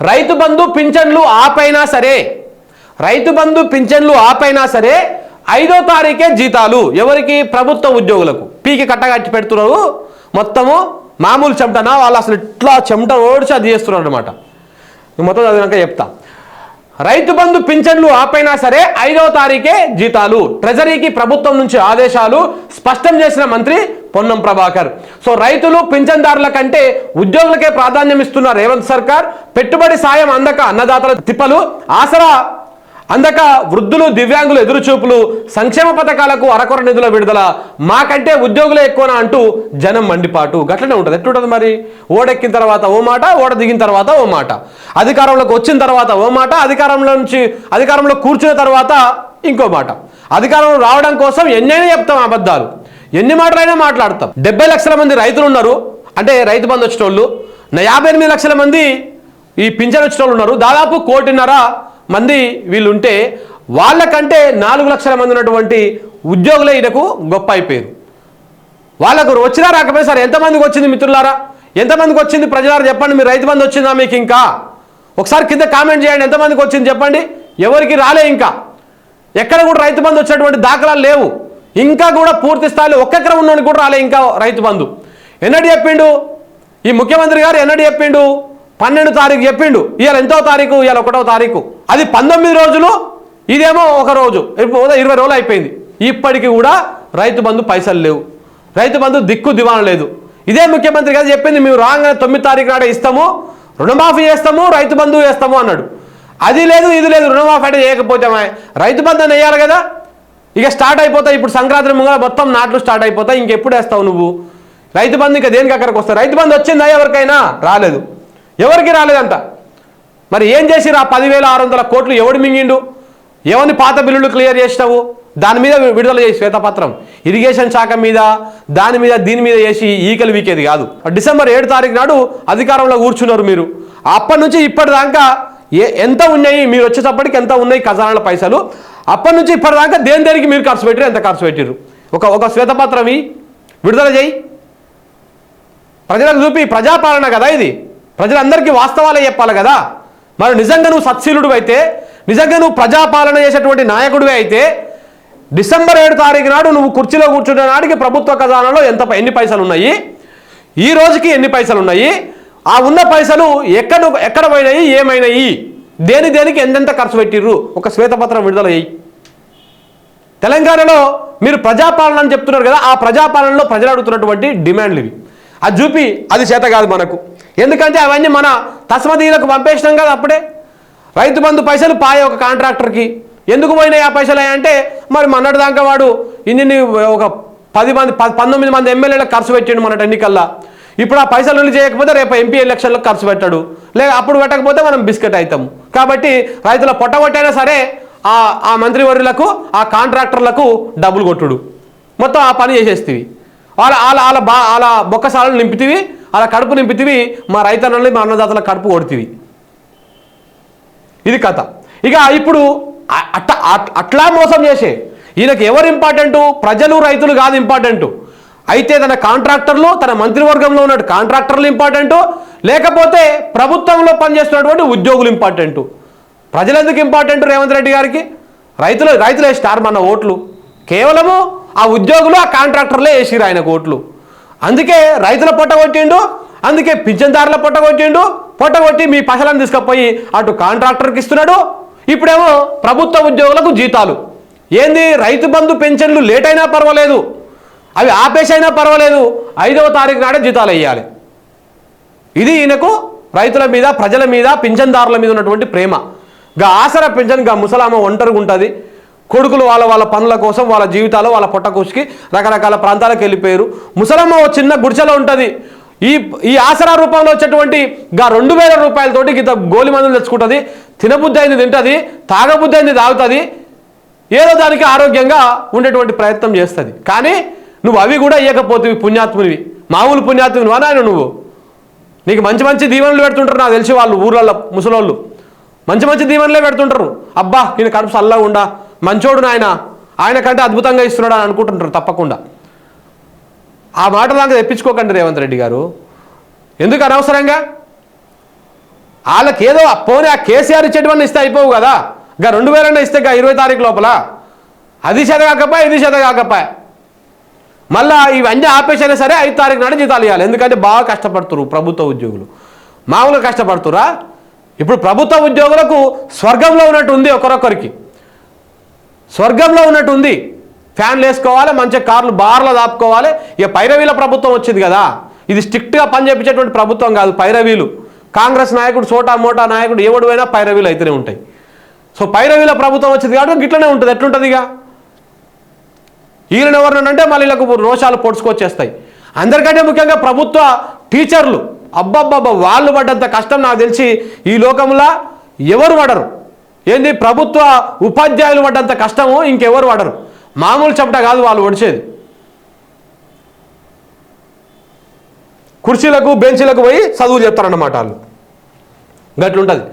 రైతు బంధు పింఛన్లు ఆపైనా సరే రైతు బంధు పింఛన్లు ఆపైనా సరే ఐదో తారీఖే జీతాలు. ఎవరికి? ప్రభుత్వ ఉద్యోగులకు. పీకి కట్టగట్టి పెడుతున్నారు. మొత్తము మామూలు చెమటనా? వాళ్ళు అసలు ఇట్లా చెమట ఓడిచి అది చేస్తున్నారు అనమాట మొత్తం చదివినాక చెప్తా. రైతు బంధు పింఛన్లు ఆపైనా సరే ఐదవ తారీఖే జీతాలు. ట్రెజరీకి ప్రభుత్వం నుంచి ఆదేశాలు స్పష్టం చేసిన మంత్రి పొన్నం ప్రభాకర్. సో రైతులు పింఛన్దారుల కంటే ఉద్యోగులకే ప్రాధాన్యం ఇస్తున్న రేవంత్ సర్కార్ పెట్టుబడి సాయం అందక అన్నదాతల తిప్పలు ఆసరా అందక వృద్ధులు దివ్యాంగులు ఎదురుచూపులు సంక్షేమ పథకాలకు అరకొర నిధుల విడుదల. మాకంటే ఉద్యోగులే ఎక్కువనా అంటూ జనం మండిపాటు. గట్లనే ఉంటుంది. ఎట్లుంటుంది మరి? ఓడెక్కిన తర్వాత ఓ మాట ఓడ దిగిన తర్వాత ఓ మాట. అధికారంలోకి వచ్చిన తర్వాత ఓ మాట అధికారంలో నుంచి అధికారంలో కూర్చున్న తర్వాత ఇంకో మాట. అధికారంలో రావడం కోసం ఎన్నైనా చెప్తాం అబద్ధాలు. ఎన్ని మాటలైనా మాట్లాడతాం. డెబ్బై లక్షల మంది రైతులు ఉన్నారు అంటే రైతు బంధు వచ్చిన వాళ్ళు యాభై ఎనిమిది లక్షల మంది ఈ పింఛన్ వచ్చిన వాళ్ళు ఉన్నారు. దాదాపు కోటిన్నర మంది వీళ్ళు ఉంటే వాళ్ళకంటే నాలుగు లక్షల మంది ఉన్నటువంటి ఉద్యోగులే ఈయనకు గొప్ప అయిపోయారు. వాళ్ళకు వచ్చినా రాకపోయినా సార్ ఎంతమందికి వచ్చింది మిత్రులారా? ఎంతమందికి వచ్చింది ప్రజలారా? చెప్పండి మీరు రైతు బంధు వచ్చిందా మీకు ఇంకా? ఒకసారి కింద కామెంట్ చేయండి ఎంతమందికి వచ్చింది చెప్పండి. ఎవరికి రాలే ఇంకా. ఎక్కడ కూడా రైతు బంధు వచ్చినటువంటి దాఖలాలు లేవు. ఇంకా కూడా పూర్తి స్థాయిలో ఒక్క ఎకరం కూడా రాలే ఇంకా రైతు బంధు. ఎన్నడి చెప్పిండు? ఈ ముఖ్యమంత్రి గారు ఎన్నడి చెప్పిండు? పన్నెండు తారీఖు చెప్పిండు. ఇవాళ ఎంతో తారీఖు? ఇవాళ ఒకటో తారీఖు. అది పంతొమ్మిది రోజులు ఇదేమో ఒక రోజు. ఇరవై రోజులు అయిపోయింది. ఇప్పటికి కూడా రైతు బంధు పైసలు లేవు. రైతు బంధు దిక్కు దివాణం లేదు. ఇదే ముఖ్యమంత్రి గారు చెప్పింది మేము రాగానే తొమ్మిది తారీఖు నాడే ఇస్తాము రుణమాఫీ చేస్తాము రైతు బంధు వేస్తాము అన్నాడు. అది లేదు ఇది లేదు రుణమాఫీ అంటే చేయకపోతే రైతు బంధు అని వేయాలి కదా. ఇక స్టార్ట్ అయిపోతాయి. ఇప్పుడు సంక్రాంతి ముంగల మొత్తం నాట్లు స్టార్ట్ అయిపోతాయి. ఇంకెప్పుడు వేస్తావు నువ్వు? రైతు బంధు ఇంకా దేనికి అక్కడికి వస్తావు రైతు బంధు వచ్చిందా ఎవరికైనా? రాలేదు. ఎవరికి రాలేదంట? మరి ఏం చేసిరు ఆ పదివేల ఆరు వందల కోట్లు ఎవడు మింగిండు? ఎవరిని పాత బిల్లులు క్లియర్ చేసినావు? దాని మీద విడుదల చేసి శ్వేతపత్రం. ఇరిగేషన్ శాఖ మీద దాని మీద దీని మీద చేసి ఈకలు వీకేది కాదు. డిసెంబర్ ఏడు తారీఖు నాడు అధికారంలో కూర్చున్నారు మీరు. అప్పటి నుంచి ఇప్పటిదాకా ఏ ఎంత ఉన్నాయి? మీరు వచ్చేటప్పటికి ఎంత ఉన్నాయి? ఖజానాల పైసలు. అప్పటి నుంచి ఇప్పటిదాకా దేని దేనికి మీరు ఖర్చు పెట్టారు ఎంత ఖర్చు పెట్టారు ఒక ఒక శ్వేతపత్రం విడుదల చేయి. ప్రజలకు చూపి ప్రజాపాలన కదా ఇది. ప్రజలందరికీ వాస్తవాలే చెప్పాలి కదా. మరి నిజంగా నువ్వు సత్శీలుడు అయితే నిజంగా నువ్వు ప్రజాపాలన చేసేటువంటి నాయకుడివి అయితే డిసెంబర్ ఏడు తారీఖు నాడు నువ్వు కుర్చీలో కూర్చున్న నాటికి ప్రభుత్వ ఖజానాలో ఎంత ఎన్ని పైసలు ఉన్నాయి? ఈ రోజుకి ఎన్ని పైసలు ఉన్నాయి? ఆ ఉన్న పైసలు ఎక్కడ ఎక్కడ పోయినాయి ఏమైనాయి? దేని దేనికి ఎంతెంత ఖర్చు పెట్టిర్రు? ఒక శ్వేతపత్రం విడుదల చేయి. తెలంగాణలో మీరు ప్రజాపాలన అని చెప్తున్నారు కదా ఆ ప్రజాపాలనలో ప్రజలు అడుగుతున్నటువంటి డిమాండ్లు ఇవి. అది చూపి అది చేత కాదు మనకు. ఎందుకంటే అవన్నీ మన తస్మదీలకు పంపేసినాం కదా అప్పుడే. రైతు బంధు పైసలు పాయ ఒక కాంట్రాక్టర్కి. ఎందుకు పోయినాయి ఆ పైసలు అంటే మరి మొన్నటి దాకా వాడు ఇన్ని ఒక పది మంది ప- పంతొమ్మిది మంది ఎమ్మెల్యేలకు ఖర్చు పెట్టిండు మొన్నటి ఎన్నికల్లో. ఇప్పుడు ఆ పైసలు రిలీజ్ చేయకపోతే రేపు ఎంపీ ఎలక్షన్లకు ఖర్చు పెట్టాడు. లేక అప్పుడు పెట్టకపోతే మనం బిస్కెట్ అవుతాం కాబట్టి రైతుల పొట్టగొట్టైనా సరే ఆ ఆ మంత్రివర్యులకు ఆ కాంట్రాక్టర్లకు డబ్బులు కొట్టుడు. మొత్తం ఆ పని చేసేస్తివి. వాళ్ళ వాళ్ళ వాళ్ళ బా వాళ్ళ బొక్కసాలను నింపితివి వాళ్ళ కడుపు నింపితివి మా రైతన్నల్ని మా అన్నదాతల కడుపు కొడుతీవి. ఇది కథ. ఇక ఇప్పుడు అట్ట అట్లా మోసం చేసే. ఈయనకి ఎవరు ఇంపార్టెంటు? ప్రజలు రైతులు కాదు ఇంపార్టెంటు. అయితే తన కాంట్రాక్టర్లు తన మంత్రివర్గంలో ఉన్న కాంట్రాక్టర్లు ఇంపార్టెంటు లేకపోతే ప్రభుత్వంలో పనిచేస్తున్నటువంటి ఉద్యోగులు ఇంపార్టెంటు. ప్రజలెందుకు ఇంపార్టెంట్ రేవంత్ రెడ్డి గారికి? రైతులు రైతులు స్టార్ మన ఓట్లు. కేవలము ఆ ఉద్యోగులు ఆ కాంట్రాక్టర్లే వేసిరు ఆయనకు ఓట్లు. అందుకే రైతుల పొట్ట కొట్టిండు అందుకే పింఛన్దారుల పొట్ట కొట్టిండు పొట్ట కొట్టి మీ పసలను తీసుకుపోయి అటు కాంట్రాక్టర్కి ఇస్తున్నాడు ఇప్పుడేమో ప్రభుత్వ ఉద్యోగులకు జీతాలు. ఏంది? రైతు బంధు పెన్షన్లు లేట్ అయినా పర్వాలేదు అవి ఆపేసైనా పర్వాలేదు ఐదవ తారీఖు నాడే జీతాలు వేయాలి. ఇది ఈయనకు రైతుల మీద ప్రజల మీద పింఛన్దారుల మీద ఉన్నటువంటి ప్రేమ. గా ఆసర పింఛన్గా ముసలామ ఒంటరిగా ఉంటుంది. కొడుకులు వాళ్ళ వాళ్ళ పనుల కోసం వాళ్ళ జీవితాలు వాళ్ళ పొట్టకూసుకి రకరకాల ప్రాంతాలకు వెళ్ళిపోయారు. ముసలమ్మ ఓ చిన్న గుడిసెలో ఉంటుంది. ఈ ఈ ఆసరా రూపంలో వచ్చేటువంటి గా రెండు వేల రూపాయలతోటి గీత గోలి మందులు తెచ్చుకుంటుంది. తినబుద్ధి అయింది తింటుంది. తాగబుద్ధి అయింది తాగుతుంది. ఏదో దానికి ఆరోగ్యంగా ఉండేటువంటి ప్రయత్నం చేస్తుంది. కానీ నువ్వు అవి కూడా ఇవ్వకపోతే పుణ్యాత్మునివి. మామూలు పుణ్యాత్మునివా నాయన నువ్వు? నీకు మంచి మంచి దీవెనలు పెడుతుంటారు నాకు తెలిసి వాళ్ళు ఊర్లలో ముసలోళ్ళు. మంచి మంచి దీవెనలే పెడుతుంటారు. అబ్బా ఈయన కడుపు చల్లగా ఉండా. మంచోడు నాయన. ఆయన కంటే అద్భుతంగా ఇస్తున్నాడు అని అనుకుంటుంటారు తప్పకుండా. ఆ మాట దాకా తెప్పించుకోకండి రేవంత్ రెడ్డి గారు. ఎందుకు అనవసరంగా? వాళ్ళకి ఏదో పోనీ ఆ కేసీఆర్ ఇచ్చేటువంటి ఇస్తే అయిపోవు కదా. ఇంకా రెండు వేలన్నా ఇస్తే ఇంకా ఇరవై తారీఖు లోపల. అది చేత కాకపోయా ఇది చేత కాకపోయా మళ్ళా ఇవన్నీ ఆపేసైనా సరే ఐదు తారీఖు నాడు జీతాలు ఇవ్వాలి. ఎందుకంటే బాగా కష్టపడుతున్నారు ప్రభుత్వ ఉద్యోగులు. మామూలుగా కష్టపడుతురా ఇప్పుడు ప్రభుత్వ ఉద్యోగులకు స్వర్గంలో ఉన్నట్టు ఉంది ఒకరొకరికి. స్వర్గంలో ఉన్నట్టు ఉంది. ఫ్యాన్లు వేసుకోవాలి మంచి కార్లు బార్లు దాపుకోవాలి. ఇక పైరవీల ప్రభుత్వం వచ్చింది కదా. ఇది స్ట్రిక్ట్గా పనిచేపించేటువంటి ప్రభుత్వం కాదు పైరవీలు. కాంగ్రెస్ నాయకుడు చోటా మోటా నాయకుడు ఎవడు అయినా పైరవీలు అయితేనే ఉంటాయి. సో పైరవీల ప్రభుత్వం వచ్చింది కాబట్టి ఇట్లనే ఉంటుంది. ఎట్లుంటుంది ఇక? ఈయన ఎవరినంటే మళ్ళీ వీళ్ళకు రోషాలు పొడుచుకొచ్చేస్తాయి. అందరికంటే ముఖ్యంగా ప్రభుత్వ టీచర్లు. అబ్బబ్బబ్బ వాళ్ళు పడ్డంత కష్టం నాకు తెలిసి ఈ లోకంలో ఎవరు పడరు. ఏంది? ప్రభుత్వ ఉపాధ్యాయులు పడ్డంత కష్టము ఇంకెవరు పడరు. మామూలు చెమట కాదు వాళ్ళు ఒడిచేది కుర్చీలకు బెంచీలకు పోయి చదువులు చెప్తారన్నమాట వాళ్ళు. గట్లుంటుంది.